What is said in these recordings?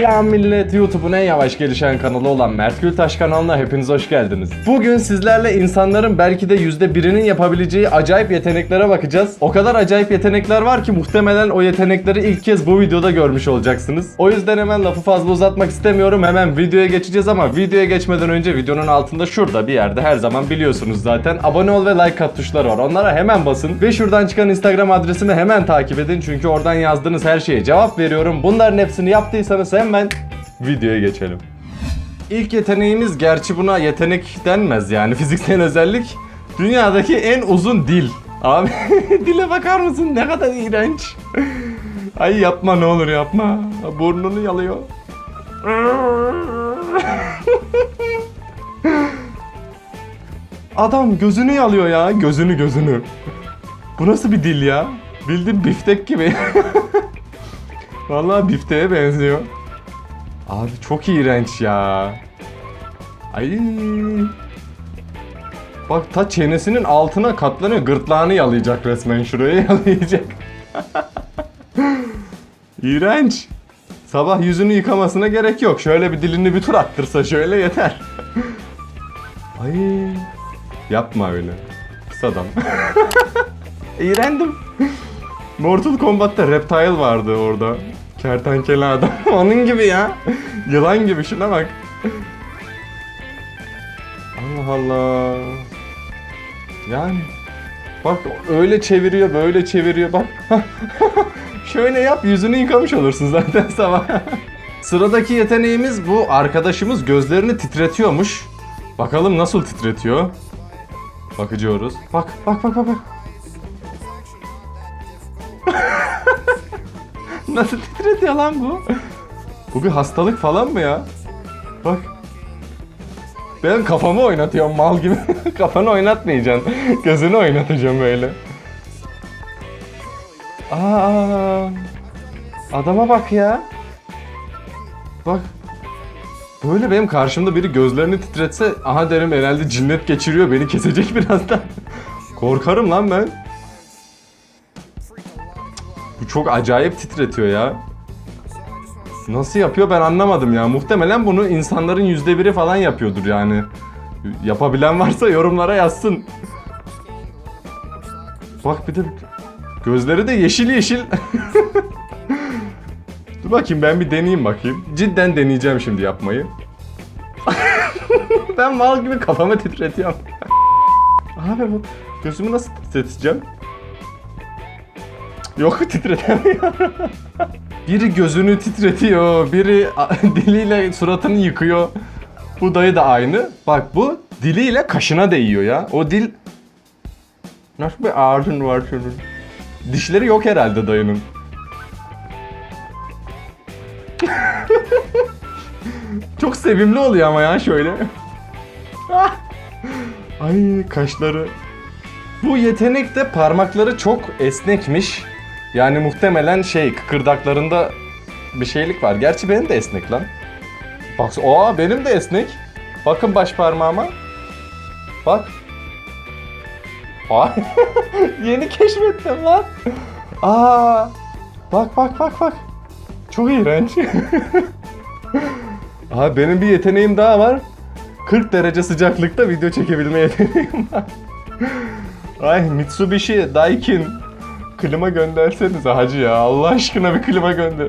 Selam millet YouTube'un en yavaş gelişen kanalı olan Mert Gültaş kanalına hepiniz hoş geldiniz. Bugün sizlerle insanların belki de yüzde birinin yapabileceği acayip yeteneklere bakacağız. O kadar acayip yetenekler var ki muhtemelen o yetenekleri ilk kez bu videoda görmüş olacaksınız. O yüzden hemen lafı fazla uzatmak istemiyorum. Hemen videoya geçeceğiz ama videoya geçmeden önce videonun altında şurada bir yerde her zaman biliyorsunuz zaten abone ol ve like at tuşları var. Onlara hemen basın ve şuradan çıkan Instagram adresimi hemen takip edin. Çünkü oradan yazdığınız her şeye cevap veriyorum. Bunların hepsini yaptıysanız hemen videoya geçelim. İlk yeteneğimiz gerçi buna yetenek denmez yani fiziksel özellik. Dünyadaki en uzun dil. Abi dile bakar mısın ne kadar iğrenç. Ay yapma ne olur yapma. Burnunu yalıyor. Adam gözünü yalıyor ya gözünü gözünü. Bu nasıl bir dil ya? Bildiğin biftek gibi. Vallahi bifteğe benziyor. Abi çok iğrenç ya. Ay. Bak ta çenesinin altına katlanıyor. Gırtlağını yalayacak resmen. Şurayı yalayacak. İğrenç. Sabah yüzünü yıkamasına gerek yok. Şöyle bir dilini bir tur attırsa şöyle yeter. Ay. Yapma öyle. Pis adam. İğrendim. Mortal Kombat'ta Reptile vardı orada. Kertenkele adam. Onun gibi ya. Yılan gibi şuna bak. Allah Allah. Yani. Bak öyle çeviriyor böyle çeviriyor bak. Şöyle yap yüzünü yıkamış olursun zaten sabah. Sıradaki yeteneğimiz bu arkadaşımız gözlerini titretiyormuş. Bakalım nasıl titretiyor. Bakıyoruz. Bak bak bak bak bak. Nasıl titretiyor lan bu? Bu bir hastalık falan mı ya? Bak. Ben kafamı oynatıyorum mal gibi. Kafanı oynatmayacaksın. Gözünü oynatacağım böyle. Aa, adama bak ya. Bak. Böyle benim karşımda biri gözlerini titretse aha derim herhalde cinnet geçiriyor beni kesecek birazdan. Korkarım lan ben. Çok acayip titretiyor ya. Nasıl yapıyor ben anlamadım ya. Muhtemelen bunu insanların yüzde biri falan yapıyordur yani. Yapabilen varsa yorumlara yazsın. Bak bir de gözleri de yeşil yeşil. Dur bakayım ben bir deneyeyim bakayım. Cidden deneyeceğim şimdi yapmayı. ben mal gibi kafamı titretiyorum. Abi bu gözümü nasıl titreteceğim? Yok titretemiyorum. biri gözünü titretiyor, biri diliyle suratını yıkıyor. Bu dayı da aynı. Bak bu diliyle kaşına değiyor ya. O dil... Nasıl bir ağzın var senin? Dişleri yok herhalde dayının. Çok sevimli oluyor ama ya şöyle. Ay kaşları. Bu yetenekte parmakları çok esnekmiş. Yani muhtemelen şey kıkırdaklarında bir şeylik var. Gerçi benim de esnek lan. Bak, aa benim de esnek. Bakın baş parmağıma. Bak. Aa, yeni keşfettim lan. Aa, bak bak bak bak. Çok iğrenç. Abi benim bir yeteneğim daha var. 40 derece sıcaklıkta video çekebilme yeteneğim var. Ay Mitsubishi Daikin klima gönderseniz hacı ya Allah aşkına bir klima gönder.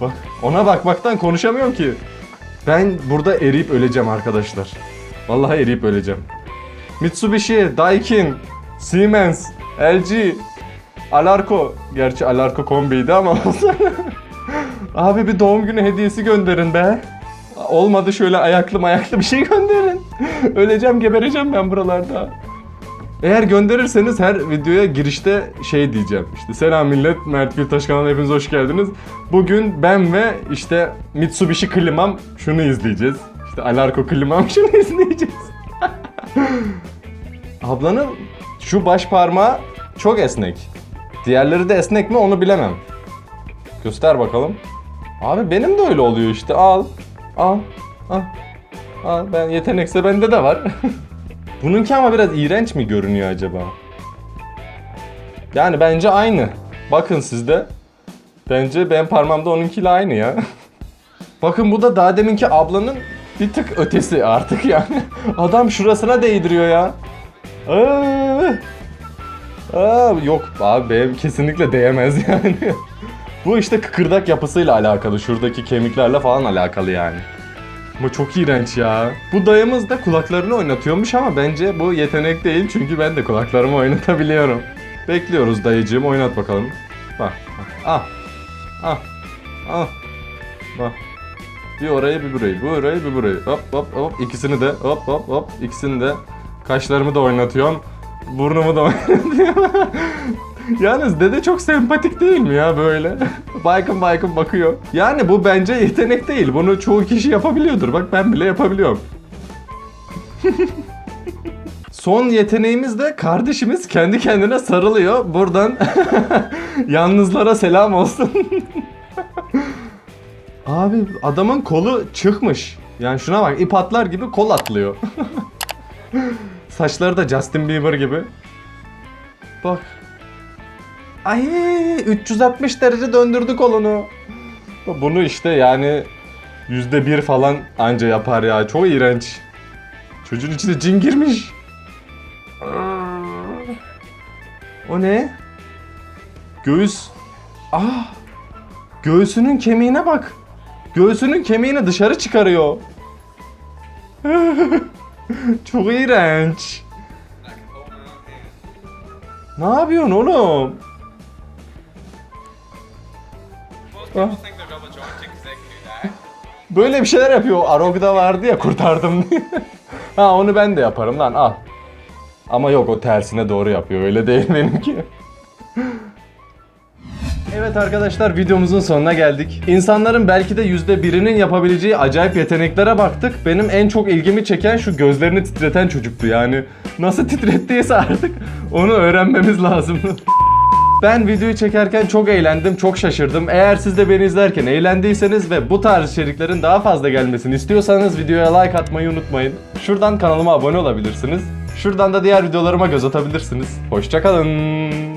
Bak ona bakmaktan konuşamıyorum ki. Ben burada eriyip öleceğim arkadaşlar. Vallahi eriyip öleceğim. Mitsubishi, Daikin, Siemens, LG, Alarko. Gerçi Alarko kombiydi ama. Abi bir doğum günü hediyesi gönderin be. Olmadı şöyle ayaklı ayaklı bir şey gönderin. Öleceğim gebereceğim ben buralarda. Eğer gönderirseniz her videoya girişte şey diyeceğim. İşte selam millet Mert Gültaş kanalına hepiniz hoş geldiniz. Bugün ben ve işte Mitsubishi klimam şunu izleyeceğiz. İşte Alarko klimam şunu izleyeceğiz. Ablanın şu baş parmağı çok esnek. Diğerleri de esnek mi onu bilemem. Göster bakalım. Abi benim de öyle oluyor işte. Al. Al. Al. Al. Ben yetenekse bende de var. Bununki ama biraz iğrenç mi görünüyor acaba? Yani bence aynı. Bakın sizde. Bence benim parmağımda onunkiyle aynı ya. Bakın bu da daha deminki ablanın bir tık ötesi artık yani. Adam şurasına değdiriyor ya. Aa, aa, yok abi benim kesinlikle değemez yani. bu işte kıkırdak yapısıyla alakalı. Şuradaki kemiklerle falan alakalı yani. Ama çok iğrenç ya. Bu dayımız da kulaklarını oynatıyormuş ama bence bu yetenek değil çünkü ben de kulaklarımı oynatabiliyorum. Bekliyoruz dayıcığım oynat bakalım. Bak. Ah. Ah. Ah. Bak. Bir orayı bir burayı. Bu orayı bir burayı. Hop hop hop. İkisini de hop hop hop. İkisini de. Kaşlarımı da oynatıyorum. Burnumu da oynatıyorum. Yalnız dede çok sempatik değil mi ya böyle? baykın baykın bakıyor. Yani bu bence yetenek değil. Bunu çoğu kişi yapabiliyordur. Bak ben bile yapabiliyorum. Son yeteneğimiz de kardeşimiz kendi kendine sarılıyor. Buradan yalnızlara selam olsun. Abi adamın kolu çıkmış. Yani şuna bak ip atlar gibi kol atlıyor. Saçları da Justin Bieber gibi. Bak. Ay 360 derece döndürdü kolunu. Bunu işte yani yüzde bir falan anca yapar ya. Çok iğrenç. Çocuğun içine cin girmiş. O ne? Göğüs. Ah. Göğsünün kemiğine bak. Göğsünün kemiğini dışarı çıkarıyor. Çok iğrenç. Ne yapıyorsun oğlum? Böyle bir şeyler yapıyor. Arog'da vardı ya kurtardım diye. ha onu ben de yaparım lan al. Ama yok o tersine doğru yapıyor. Öyle değil benimki. Evet arkadaşlar videomuzun sonuna geldik. İnsanların belki de yüzde birinin yapabileceği acayip yeteneklere baktık. Benim en çok ilgimi çeken şu gözlerini titreten çocuktu yani. Nasıl titrettiyse artık onu öğrenmemiz lazım. Ben videoyu çekerken çok eğlendim, çok şaşırdım. Eğer siz de beni izlerken eğlendiyseniz ve bu tarz içeriklerin daha fazla gelmesini istiyorsanız videoya like atmayı unutmayın. Şuradan kanalıma abone olabilirsiniz. Şuradan da diğer videolarıma göz atabilirsiniz. Hoşçakalın.